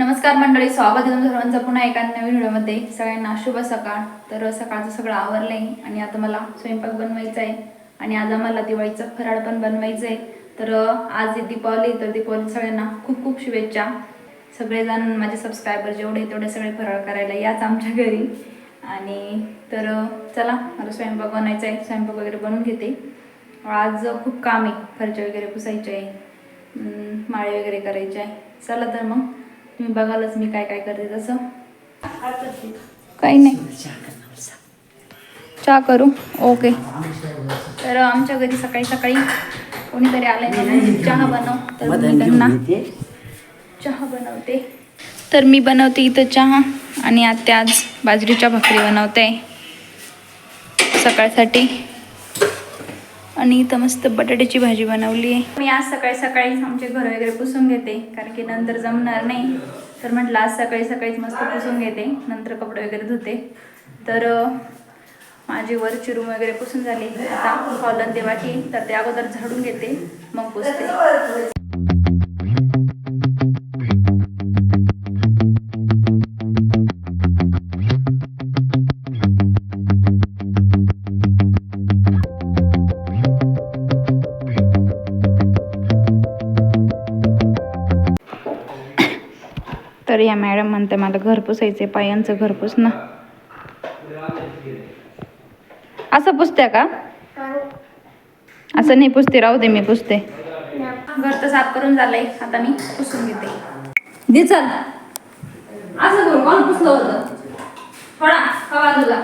नमस्कार मंडळी स्वागत आहे तुमचं सर्वांचं पुन्हा एका नवीन व्हिडिओमध्ये. सगळ्यांना शुभ सकाळ. तर सकाळचं सगळं आवरलं आहे आणि आता मला स्वयंपाक बनवायचा आहे आणि आज आम्हाला दिवाळीचं फराळ पण बनवायचं आहे. तर आज दीपावली तर दीपावली सगळ्यांना खूप खूप शुभेच्छा. सगळेजण माझे सबस्क्रायबर जेवढे तेवढे सगळे फराळ करायला याच आमच्या घरी. आणि तर चला मला स्वयंपाक बनवायचा आहे. स्वयंपाक वगैरे बनवून घेते. आज खूप काम आहे फरचे वगैरे पुसायचे आहे. माळे वगैरे करायचे आहे. चला तर मग. तुम्ही बघालच मी काय काय करते तसं. काही नाही. चहा करू? ओके तर आमच्या घरी सकाळी सकाळी कोणीतरी आलंय चहा बनव. तर मी त्यांना चहा बनवते. तर मी बनवते इथं चहा आणि आत्या आज बाजरीच्या भाकरी बनवते. सकाळसाठी. आणि इथं मस्त बटाट्याची भाजी बनवली आहे. मी आज सकाळी सकाळी आमचे घर वगैरे पुसून घेते कारण की नंतर जमणार नाही. तर म्हटलं आज सकाळी सकाळीच मस्त पुसून घेते नंतर कपडे वगैरे धुते. तर माझी वरची रूम वगैरे पुसून झाली. आता हॉलन देवाची तर ते अगोदर झाडून घेते मग पुसते. तर या मॅडम म्हणते मला घर पुसायचे पायांचं घर पुस ना. असं पुसत्या का? असं नाही पुसते राहू दे मी पुसते. घर तर साफ करून झालंय आता मी पुसून घेते. दे चल. असं करू कोण पुसलं होतं? थोडा का बाजूला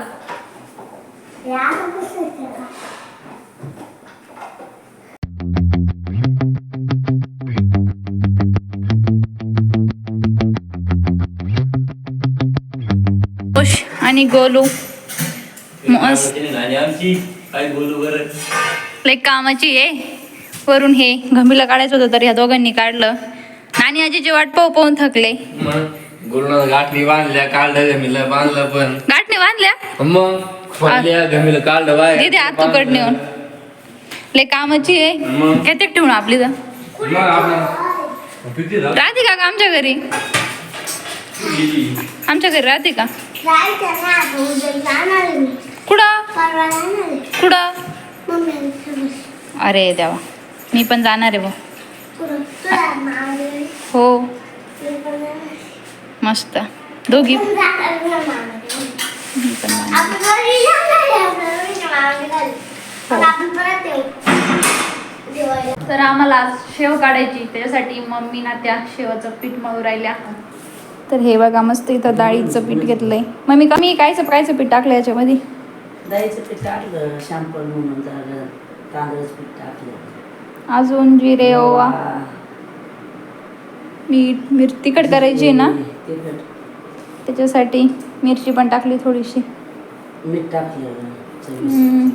आणि गोलू. मस्त. लय कामाची आहे. वरून हे गंभीला काढायचं होतं तर ह्या दोघांनी काढलं. आणि आजीची वाट पाहू पाहून थकले. मग गुरुनाथ गाठी बांधल्या काढलं बांधलं पण. गाठणे बांधल्या? मग काढलं दे हात तुकड नेऊन. लय कामाची आहे. किती ठेवून आपली तर? राहते का ग आमच्या घरी? आमच्या घरी राहते कुठं? कुठं? मम्मी अरे देवा मी पण जाणार आहे हो. मी पण जाणार आहे. मस्त. दोघी. दिवाळीला. तर आम्हाला शेव काढायची त्याच्यासाठी मम्मी ना त्या शेवाचं पीठ मळू राहिल्या. तर हे बघा मस्त इथं डाळीचं पीठ घेतलंय. मम्मी का मी कायचं कायचं पीठ टाकलं याच्यामध्ये? डाळीचं पीठ टाकलं शॅम्पल म्हणून झालं तांदळाचं पीठ टाकलं. अजून जिरे ओवा. मीठ मिर तिखट करायची आहे ना? तिखट. त्याच्यासाठी मिरची पण टाकली थोडीशी. मीठ टाकलं चवीस.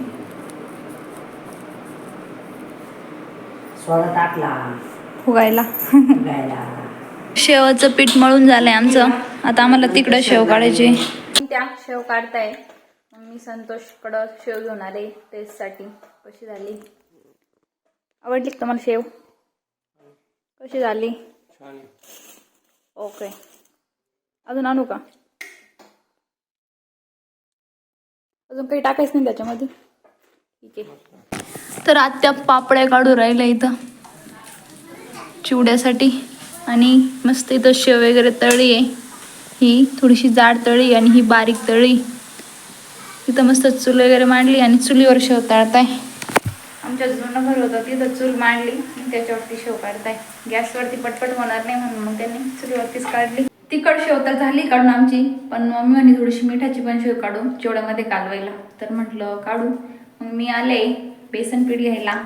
सोडा टाकला. फुगायला. गायला शेवाचं पीठ मळून झालंय आमचं. आता आम्हाला तिकडं शेव काढायची. त्या शेव काढताय. मग मी संतोषकडं शेव घेऊन आले टेस्टसाठी कशी झाली? आवडली का तुम्हाला शेव? कशी झाली? ओके अजून आणू का? अजून काही टाकायचं नाही त्याच्यामध्ये? ठीक आहे. तर आत्या पापड्या काढू राहिल्या इथं. चिवड्यासाठी. आणि मस्त इथं शेव वगैरे तळी आहे. ही थोडीशी जाड तळी आणि ही बारीक तळी. इथं मस्त चूल वगैरे मांडली आणि चुलीवर शेव आहे आमच्या जुनं घर होतं तिथं चूल मांडली आणि त्याच्यावरती शेव काढताय. गॅसवरती पटपट होणार नाही म्हणून मग त्यांनी चुलीवरतीच काढली. तिखट शेव तर झाली काढून आमची पण मम्मी म्हणे थोडीशी मिठाची पण शेव काढू चिवड्यामध्ये कालवायला. तर म्हटलं काढू. मग मी आले बेसन पीठ घ्यायला.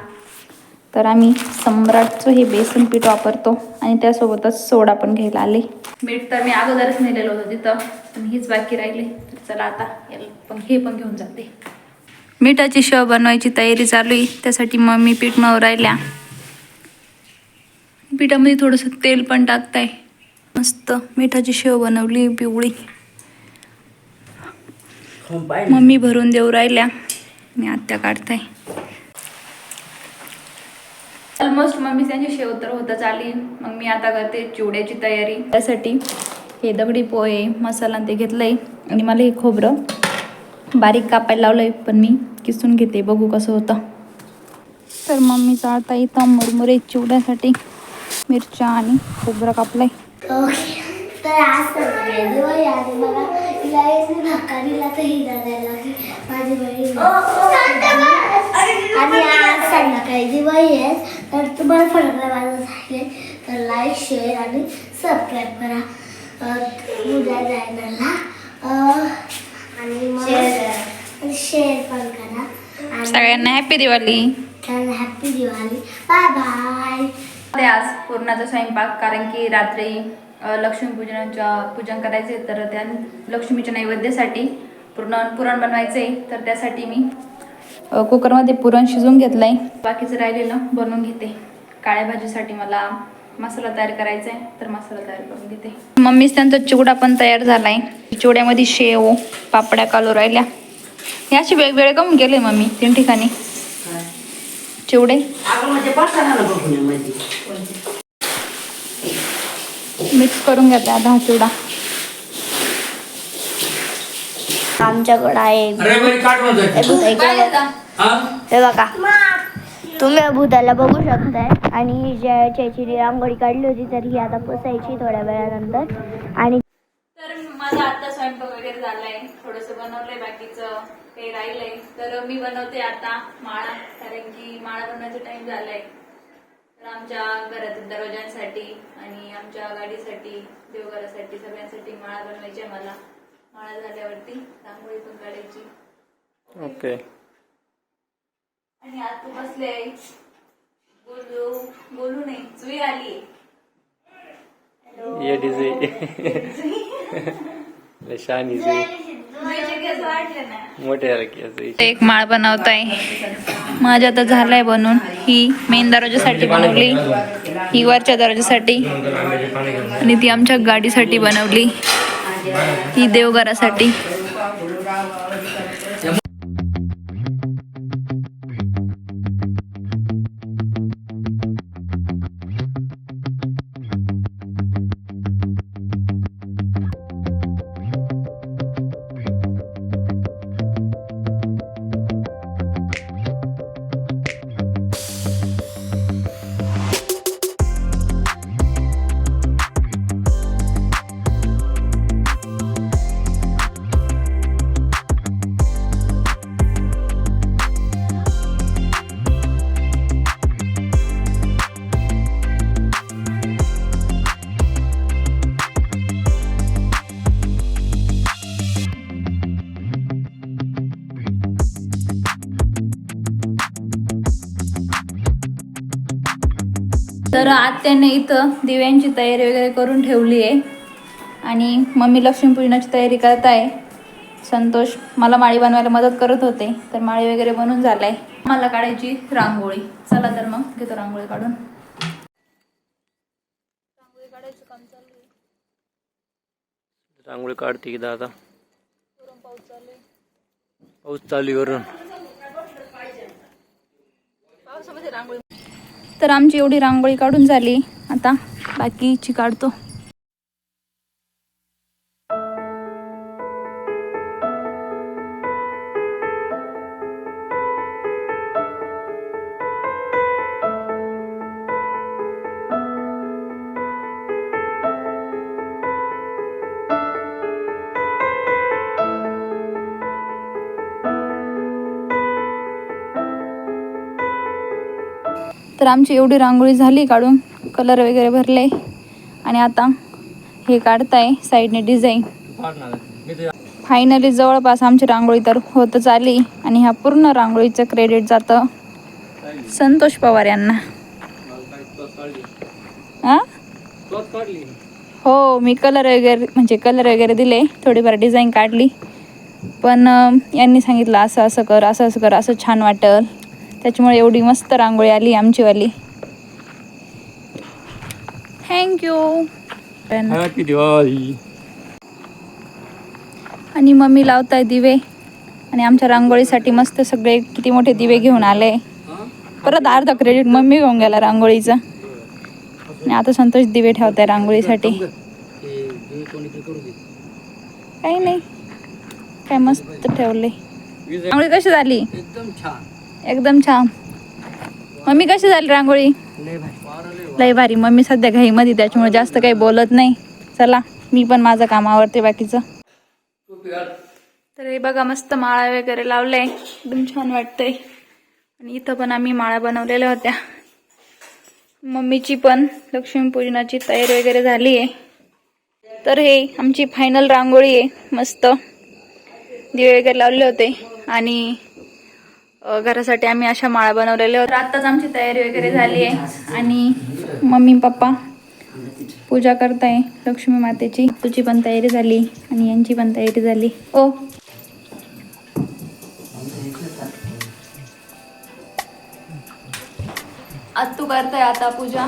तर आम्ही सम्राटचं हे बेसन पीठ वापरतो आणि त्यासोबतच सोडा पण घ्यायला आले. मीठ तर मी अगोदरच नेलेलं होतं तिथं पण हीच बाकी राहिली. तर चला आता याला पण हे पण घेऊन जाते. मिठाची शेव बनवायची तयारी चालू आहे. त्यासाठी मम्मी पीठ मळू राहिल्या. पिठामध्ये थोडंसं तेल पण टाकताय. मस्त मिठाची शेव बनवली पिवळी. मम्मी भरून देऊ राहिल्या. मी आत्या काढताय. ऑलमोस्ट मम्मी त्यांची शेव तर होतच आली मग मी आता करते चिवड्याची तयारी त्यासाठी हे दगडी पोहे मसाला ते घेतलंय आणि मला हे खोबरं बारीक कापायला लावलंय पण मी किसून घेते बघू कसं होतं तर मम्मी चाळता इथं मुरमुरे चिवड्यासाठी मिरच्या आणि खोबरं कापलंय तर आज मला मी ही माझी बहीण आणि आज संध्याकाळी दिवाळी आहे तर तुम्हाला माझं झाले तर लाईक शेअर आणि सबस्क्राईब करा. उद्या चॅनलला आणि मग शेअर पण करा. सगळ्यांना happy Diwali. Happy Diwali. Bye bye ते आज पूर्णाचा स्वयंपाक कारण की रात्री अ, लक्ष्मीपूजनाच्या पूजन करायचे तर त्या लक्ष्मीच्या नैवेद्यासाठी पूर्ण पुरण बनवायचे तर त्यासाठी मी कुकरमध्ये पुरण शिजवून घेतलंय. बाकीचं राहिलेलं बनवून घेते. काळ्या भाजीसाठी मला मसाला तयार करायचा आहे तर मसाला तयार करून घेते. मम्मीच त्यांचा चिवडा पण तयार झालाय. चिवड्यामध्ये शेव पापड्या कालू राहिल्या. हे असे वेगवेगळे करून गेले मम्मी तीन ठिकाणी? चिवडे. म्हणजे मध्ये मिक्स करून घेते आता हा चिवडा. आमच्याकडे आहे. हे बघा. हे? तुम्ही या भूताला बघू शकताय. आणि ही ज्या ज्याची रांगोळी काढली होती तर ही आता पुसायची थोड्या वेळानंतर. आणि तर माझा आता स्वयंपाक वगैरे झालाय. थोडस बनवलंय बाकीचं काही राहिलंय. तर मी बनवते आता माळा कारण की माळा बनवायचा टाइम झालाय. तर आमच्या घरातील दरवाजांसाठी आणि आमच्या गाडीसाठी देवघरासाठी सगळ्यांसाठी माळा बनवायची आहे मला. माळा झाल्यावरती रांगोळी पण काढायची. ओके. आणि आता बसले बोलू बोलू नाही जुई आली ये वाटले ना. मोठे की असं एक माळ बनवताय माझ्या आता झालाय बनवून ही मेन दरवाजासाठी बनवली. ही वरच्या दरवाजासाठी आणि ती आमच्या गाडीसाठी बनवली. ही देवघरासाठी. तर आत्याने इथं दिव्यांची तयारी वगैरे करून ठेवली आहे. आणि मम्मी लक्ष्मीपूजनाची तयारी करत आहे संतोष मला माळी बनवायला मदत करत होते. तर माळी वगैरे बनवून झालाय. मला काढायची रांगोळी. चला तर मग घेतो रांगोळी काढून. रांगोळी काढायचं काम चालू आहे. रांगोळी काढते की दादा? पाऊस चालू आहे. पाऊस चालू वरून. पावसामध्ये रांगोळी तर आमची एवढी रांगोळी काढून झाली. आता बाकीची काढतो. तर आमची एवढी रांगोळी झाली काढून कलर वगैरे भरले. आणि आता हे काढताय साईडने डिझाईन फायनली जवळपास आमची रांगोळी तर होतच आली आणि ह्या पूर्ण रांगोळीचं क्रेडिट जातं संतोष पवार यांना. हो मी कलर वगैरे म्हणजे कलर वगैरे दिले थोडीफार डिझाईन काढली. पण यांनी सांगितलं असं असं कर असं असं कर असं छान वाटल. त्याच्यामुळे एवढी मस्त रांगोळी आली आमचीवाली. थँक्यू हॅपी दिवाळी आणि मम्मी लावताय दिवे. आणि आमच्या रांगोळीसाठी मस्त सगळे किती मोठे दिवे घेऊन आले. परत अर्धा क्रेडिट मम्मी घेऊन गेला रांगोळीचा. आणि आता संतोष दिवे ठेवताय रांगोळीसाठी. काही नाही. काय मस्त ठेवले. रांगोळी कशी झाली? एकदम छान. एकदम छान. मम्मी कशी झाली रांगोळी? लय भारी. मम्मी सध्या घाईमध्ये त्याच्यामुळे जास्त काही बोलत नाही. चला मी पण माझं काम आवडते बाकीचं. तर हे बघा मस्त माळा वगैरे लावले एकदम छान वाटतंय. आणि इथं पण आम्ही माळा बनवलेल्या होत्या. मम्मीची पण लक्ष्मीपूजनाची तयारी वगैरे झाली आहे. तर हे आमची फायनल रांगोळी आहे. मस्त. दिवे वगैरे लावले होते. आणि घरासाठी आम्ही अशा माळा बनवलेल्या होत्या. आत्ताच आमची तयारी वगैरे झाली आहे. आणि मम्मी पप्पा पूजा करताय लक्ष्मी मातेची. तुझी पण तयारी झाली आणि यांची पण तयारी झाली. ओ. आज तू करताय आता पूजा?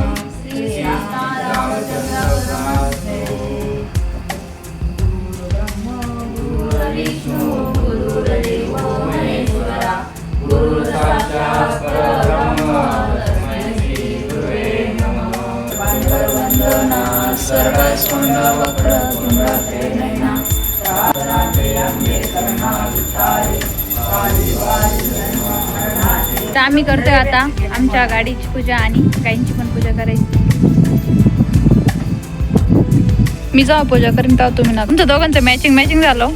तर आम्ही करतोय आता आमच्या गाडीची पूजा आणि गाईंची पण पूजा करायची. मी जेव्हा पूजा करीन तेव्हा तुम्ही ना तुमच्या दोघांचं मॅचिंग मॅचिंग झालं हो.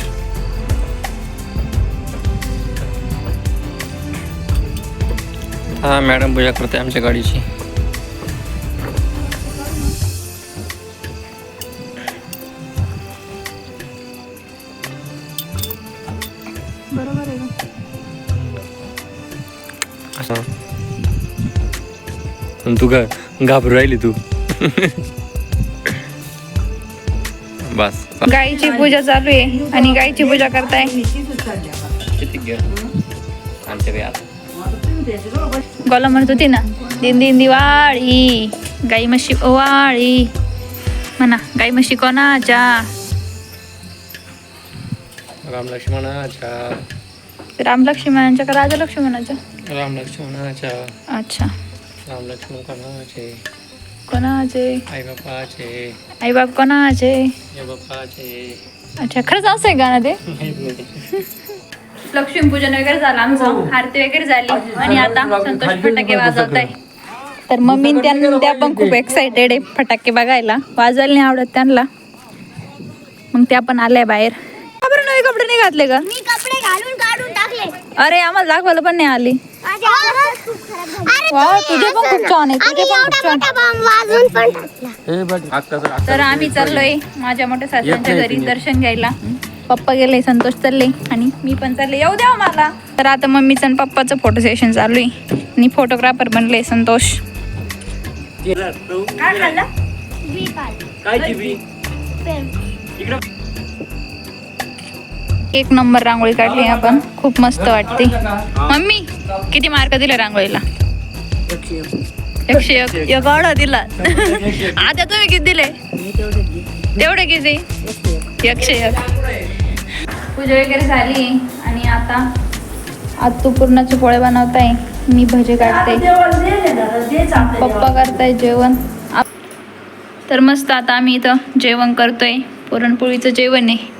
हा मॅडम पूजा करते आमच्या गाडीची. तू का घाबरू राहिली तू. बस. गाईची पूजा चालू आहे आणि गाईची पूजा करताय. गोला म्हणत होती ना दिन दिन दिवाळी गाई म्हशी ओवाळी. म्हणा गाई म्हशी कोणाच्या? राम लक्ष्मणाच्या राम लक्ष्मणाच्या का राजा लक्ष्मणाच्या राम लक्ष्मणाच्या अच्छा. राम लक्ष्मण कोणाचे कोणाचे आई बापाचे आई बाप कोणाचे आई बापाचे अच्छा खरंच असं आहे गाणं ते? लक्ष्मीपूजन वगैरे झालं आमचं आरती वगैरे झाली आणि आता संतोष फटाके वाजवत आहे तर मम्मी न त्यां- पण खूप एक्साइटेड आहे फटाके बघायला. वाजवायला नाही आवडत त्यांना. मग त्या पण आल्या बाहेर. का बरं नवे कपडे नाही घातले का मी कपडे घालून काढून टाकले. अरे आम्हाला दाखवायला पण नाही आली. तुझे पण खूप छान आहे तुझे पण खूप छान तर आम्ही चाललोय माझ्या मोठ्या सासऱ्यांच्या घरी दर्शन घ्यायला. पप्पा गेले संतोष चालले आणि मी पण चालले. येऊ द्या मला. तर आता मम्मीचं आणि पप्पाचं फोटो सेशन चालू आहे. आणि फोटोग्राफर बनले संतोष. काय खाल्लं? काय एक नंबर रांगोळी काढली आपण. खूप मस्त वाटते. मम्मी किती मार्क दिले रांगोळीला? एकशे एक. एक ऑर्डर दिला. आता तुम्ही किती दिले? तेवढे किती? एकशे एक. पूजा वगैरे झाली. आणि आता आज तू पूर्णाचे पोळे बनवताय. मी भजे काढते. पप्पा करताय जेवण. आप- तर मस्त आता आम्ही इथं जेवण करतोय. पुरणपोळीचं जेवण आहे.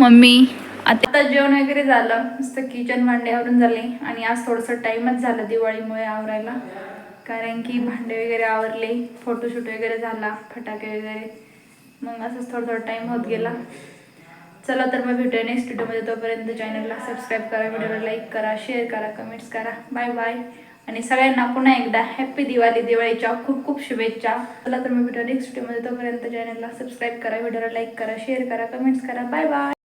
मम्मी आता जेवण वगैरे झालं. मस्त किचन भांडे आवरून झाले. आणि आज थोडंसं टाईमच झाला दिवाळीमुळे आवरायला. कारण की भांडे वगैरे आवरले फोटोशूट वगैरे झाला फटाके वगैरे. मग असंच थोडं थोडं टाईम होत गेला. चला तर मग भेटूया नेक्स्ट व्हिडिओमध्ये तोपर्यंत चॅनलला सबस्क्राईब करा व्हिडिओला लाईक करा शेअर करा कमेंट्स करा. बाय बाय आणि सगळ्यांना पुन्हा एकदा हॅप्पी दिवाळी दिवाळीच्या खूप खूप शुभेच्छा. चला तर मग भेटू नेक्स्ट व्हिडिओमध्ये तोपर्यंत चॅनलला सबस्क्राईब करा व्हिडिओला लाईक करा शेअर करा कमेंट्स करा. Bye bye